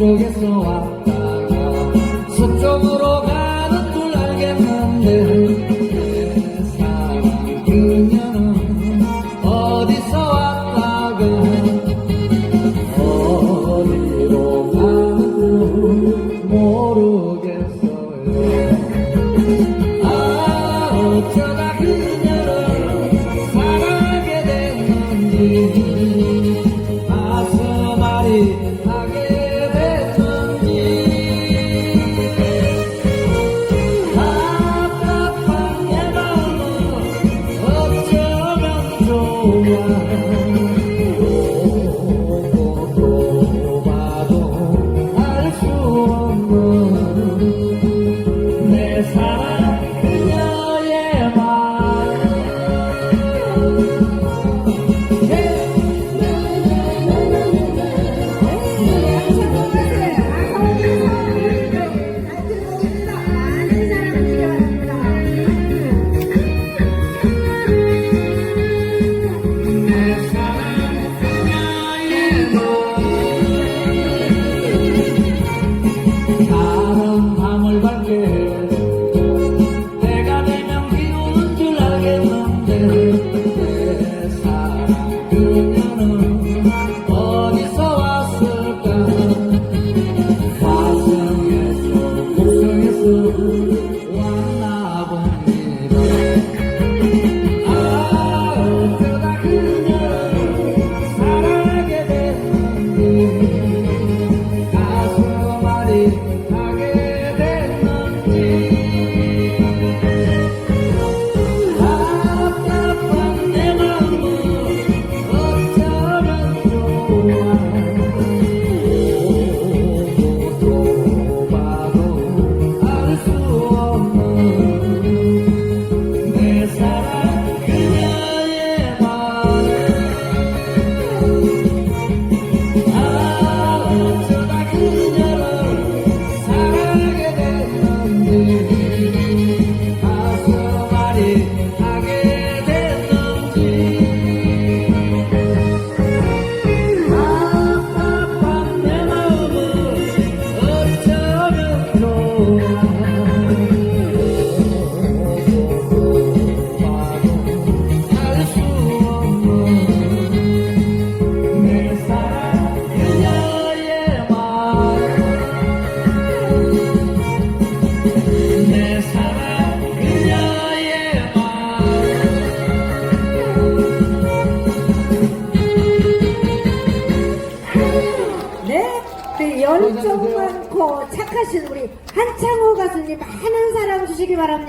쪽에서 왔다가 서쪽으로 가는 줄 알겠는데 그 사랑 그녀는 어디서 왔다가 어디로 가는 모르겠어요. 아 어쩌다 그녀를 사랑하게 됐는지. Oh. bater 그 열정 많고 착하신 우리 한창호 가수님 많은 사랑 주시기 바랍니다.